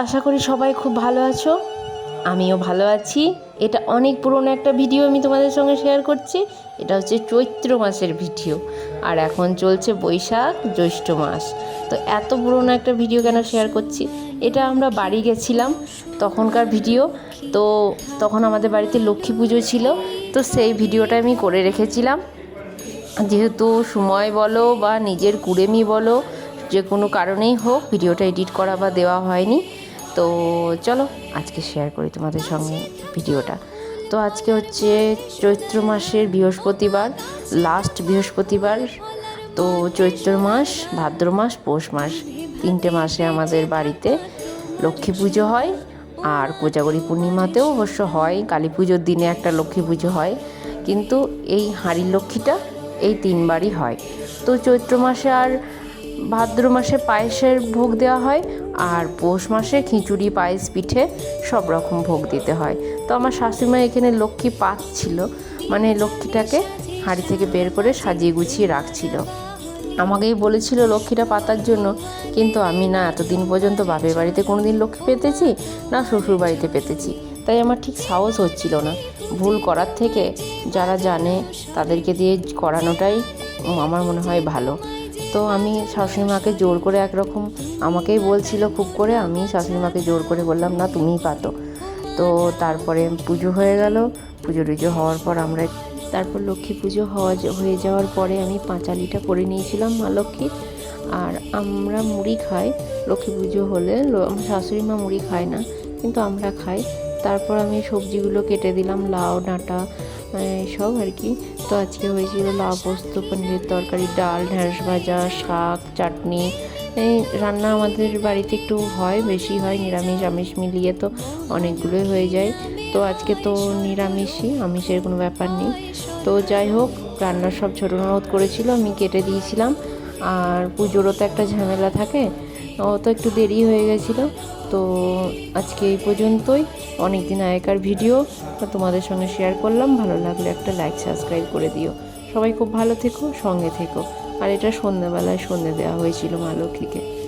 আশা করি সবাই খুব ভালো আছো। আমিও ভালো আছি। এটা অনেক পুরনো একটা ভিডিও আমি তোমাদের সঙ্গে শেয়ার করছি। এটা হচ্ছে চৈত্র মাসের ভিডিও। আর এখন চলছে বৈশাখ জ্যৈষ্ঠ মাস। তো এত পুরনো একটা ভিডিও কেন শেয়ার করছি? এটা আমরা বাড়ি গেছিলাম তখনকার ভিডিও। তো তখন আমাদের বাড়িতে লক্ষ্মী পুজো ছিল। তো সেই ভিডিওটা আমি করে রেখেছিলাম। যেহেতু সময় বলো বা নিজের কুড়েমি বলো, যে কোনো কারণেই হোক, ভিডিওটা এডিট করা বা দেওয়া হয়নি। তো চলো আজকে শেয়ার করি তোমাদের সঙ্গে ভিডিওটা। তো আজকে হচ্ছে চৈত্র মাসের বৃহস্পতিবার লাস্ট বৃহস্পতিবার। তো চৈত্র মাস, ভাদ্র মাস, পৌষ মাস, তিনটে মাসে আমাদের বাড়িতে লক্ষ্মী পুজো হয়। আর কোজাগরী পূর্ণিমাতেও অবশ্য হয়, কালী পুজোর দিনে একটা লক্ষ্মী পুজো হয়। কিন্তু এই হাঁড়ির লক্ষ্মীটা এই তিনবারই হয়। তো চৈত্র মাসে আর ভাদ্র মাসে পায়েসের ভোগ দেওয়া হয় আর পৌষ মাসে খিচুড়ি, পায়েস, পিঠে সব রকম ভোগ দিতে হয়। তো আমার শাশুড়িমা এখানে লক্ষ্মী পাচ্ছিল মানে লক্ষ্মীটাকে হাঁড়ি থেকে বের করে সাজিয়ে গুছিয়ে রাখছিল। আমাকেই বলেছিল লক্ষ্মীটা পাতার জন্য, কিন্তু আমি না এতদিন পর্যন্ত বাপের বাড়িতে কোনো দিন লক্ষ্মী পেতেছি, না শ্বশুর বাড়িতে পেতেছি। তাই আমার ঠিক সাহস হচ্ছিল না। ভুল করার থেকে যারা জানে তাদেরকে দিয়ে করানোটাই আমার মনে হয় ভালো। তো আমি শাশুড়ি মাকে জোর করে একরকম আমাকেই বলছিল খুব করে, আমি শাশুড়ি মাকে জোর করে বললাম, না, তুমিই পাতো। তো তারপরে পুজো হয়ে গেল। পুজো টুজো হওয়ার পর আমরা তারপর লক্ষ্মী পুজো হওয়া হয়ে যাওয়ার পরে আমি পাঁচালিটা করে নিয়েছিলাম মা লক্ষ্মীর আর আমরা মুড়ি খাই, লক্ষ্মী পুজো হলে আমার শাশুড়ি মা মুড়ি খায় না, কিন্তু আমরা খাই। তারপর আমি সবজিগুলো কেটে দিলাম, লাউ, ডাঁটা সব আর কি। তো আজকে হয়েছিল লাউ পোস্ত পনিরের তরকারি, ডাল ঢ্যাঁড়স ভাজা, শাক, চাটনি। এই রান্না আমাদের বাড়িতে একটু হয়, বেশি হয়, নিরামিষ, আমিষ মিলিয়ে তো অনেকগুলোই হয়ে যায়। তো আজকে তো নিরামিষই, আমিষের কোনো ব্যাপার নেই। তো যাই হোক, রান্নার সব ছোটো ননদ করেছিল, আমি কেটে দিয়েছিলাম। আর পুজোরও তো একটা ঝামেলা থাকে তো একটু দেরি হয়ে গেছিল, তো আজকে এই পর্যন্তই। অনেক দিন আগেকার ভিডিও তোমাদের সঙ্গে শেয়ার করলাম। ভালো লাগলে একটা লাইক সাবস্ক্রাইব করে দিও। সবাই খুব ভালো থেকো, সঙ্গে থেকো। আর এটা সন্ধ্যাবেলায় সন্ধ্যে দেওয়া হয়েছিল মা লক্ষ্মীকে।